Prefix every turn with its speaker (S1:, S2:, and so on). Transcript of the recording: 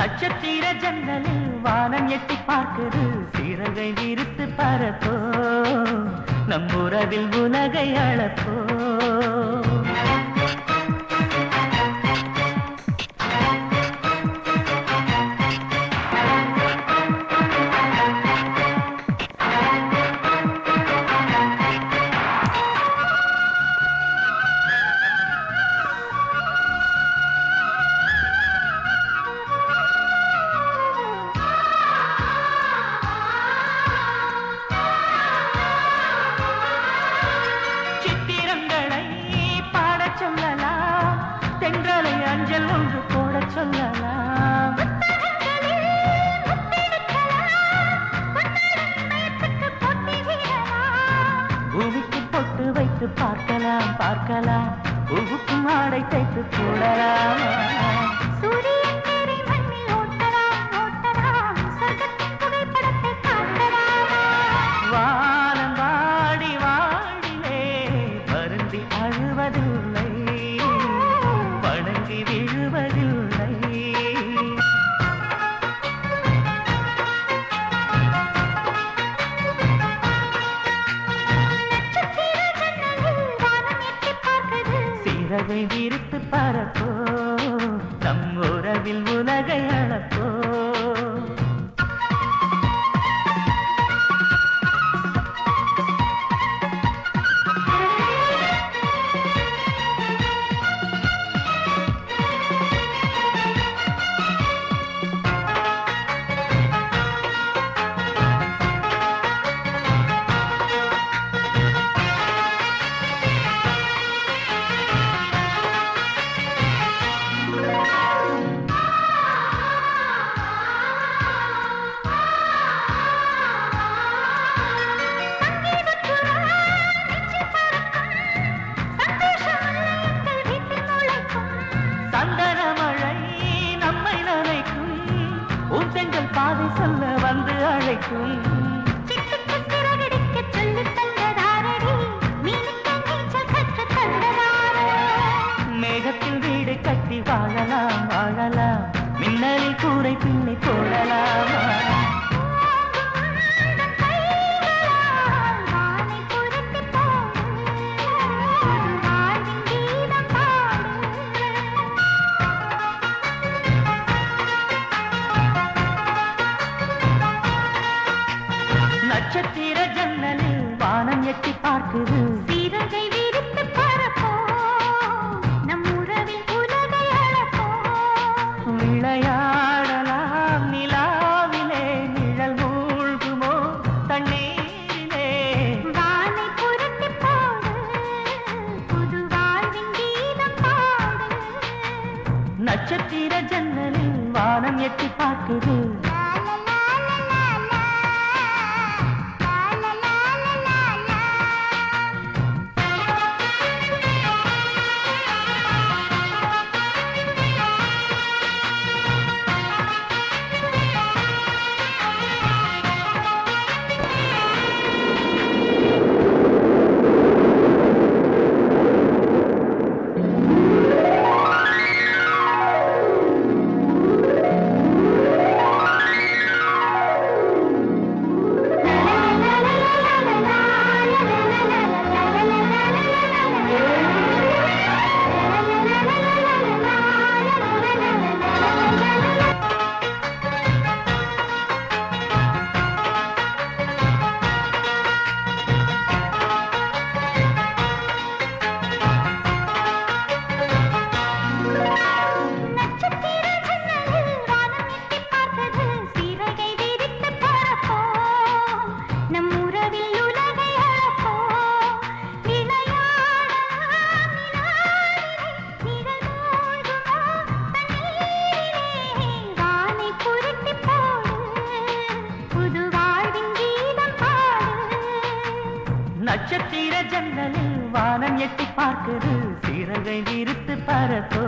S1: நட்சத்திர ஜன்னலில் வானம் எட்டி பார்க்குது. சிறகை விரித்து பரப்போ நம் உறவில் உலகை அளப்போ வைத்து பார்க்கலாம் பார்க்கலாம். பூவுக்கும் ஆடை தைத்து போடலாம் வானம் வாடி வாடிலே வருந்தி அழுவதில்லை சிறகை விரித்து பரப்போ தம் உறவில் உலகை அளப்போ இருக்கும் எட்டி பார்க்குது.
S2: சீரகை விரித்து பரப்போ நம் உறவில் உலகை அளப்போ
S1: விளையாடலாம் நிலாவிலே நிழல் மூழ்குமோ தண்ணீரிலே.
S2: வானை புரட்டி போடு. புது வாழ்வின் கீதம் பாடு.
S1: நட்சத்திர ஜன்னலில் வானம் எட்டி பார்க்குது.
S2: நட்சத்திர ஜன்னலில் வானம்
S1: எட்டி பார்க்குது. சீரகை விரித்து பரப்போ